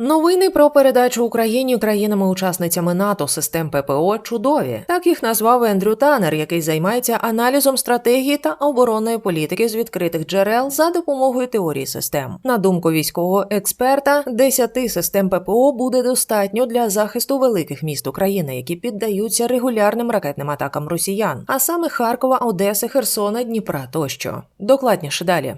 Новини про передачу Україні країнами-учасницями НАТО систем ППО чудові. Так їх назвав Ендрю Танер, який займається аналізом стратегії та оборонної політики з відкритих джерел за допомогою теорії систем. На думку військового експерта, 10 систем ППО буде достатньо для захисту великих міст України, які піддаються регулярним ракетним атакам росіян, а саме Харкова, Одеси, Херсона, Дніпра тощо. Докладніше далі.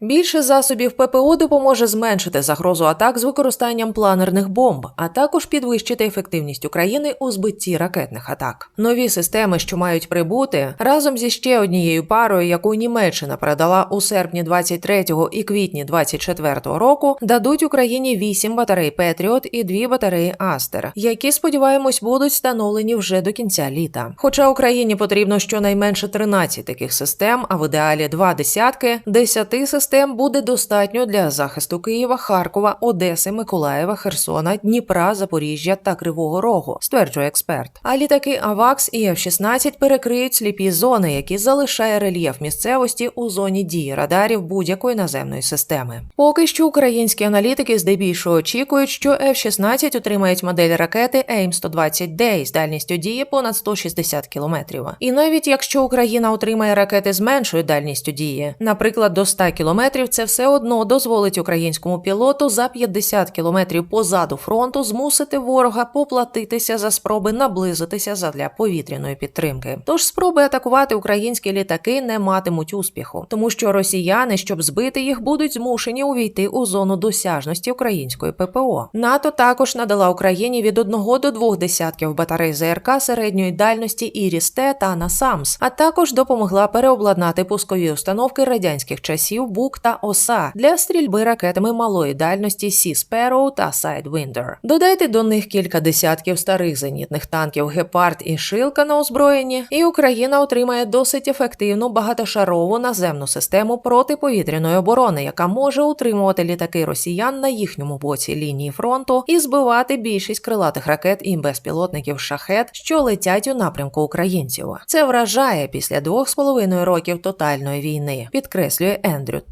Більше засобів ППО допоможе зменшити загрозу атак з використанням планерних бомб, а також підвищити ефективність України у збитті ракетних атак. Нові системи, що мають прибути, разом зі ще однією парою, яку Німеччина передала у серпні 23-го і квітні 24-го року, дадуть Україні 8 батарей Петріот і 2 батареї Астер, які сподіваємось будуть встановлені вже до кінця літа. Хоча Україні потрібно щонайменше 13 таких систем, а в ідеалі два десятки, 10 систем систем буде достатньо для захисту Києва, Харкова, Одеси, Миколаєва, Херсона, Дніпра, Запоріжжя та Кривого Рогу, стверджує експерт. А літаки АВАКС і F-16 перекриють сліпі зони, які залишає рельєф місцевості у зоні дії радарів будь-якої наземної системи. Поки що українські аналітики здебільшого очікують, що F-16 отримають модель ракети AIM-120D з дальністю дії понад 160 кілометрів. І навіть якщо Україна отримає ракети з меншою дальністю дії, наприклад, до 100 кілометрів, кілометрів це все одно дозволить українському пілоту за 50 кілометрів позаду фронту змусити ворога поплатитися за спроби наблизитися задля повітряної підтримки. Тож спроби атакувати українські літаки не матимуть успіху, тому що росіяни, щоб збити їх, будуть змушені увійти у зону досяжності української ППО. НАТО також надала Україні від одного до двох десятків батарей ЗРК середньої дальності Іріс-Т та Насамс, а також допомогла переобладнати пускові установки радянських часів. Бук та Оса для стрільби ракетами малої дальності Сі Sparrow та Sidewinder. Додайте до них кілька десятків старих зенітних танків Гепард і Шилка на озброєнні, і Україна отримає досить ефективну багатошарову наземну систему протиповітряної оборони, яка може утримувати літаки росіян на їхньому боці лінії фронту і збивати більшість крилатих ракет і безпілотників шахет, що летять у напрямку українців. Це вражає після двох з половиною років тотальної війни, підкреслює Ендрю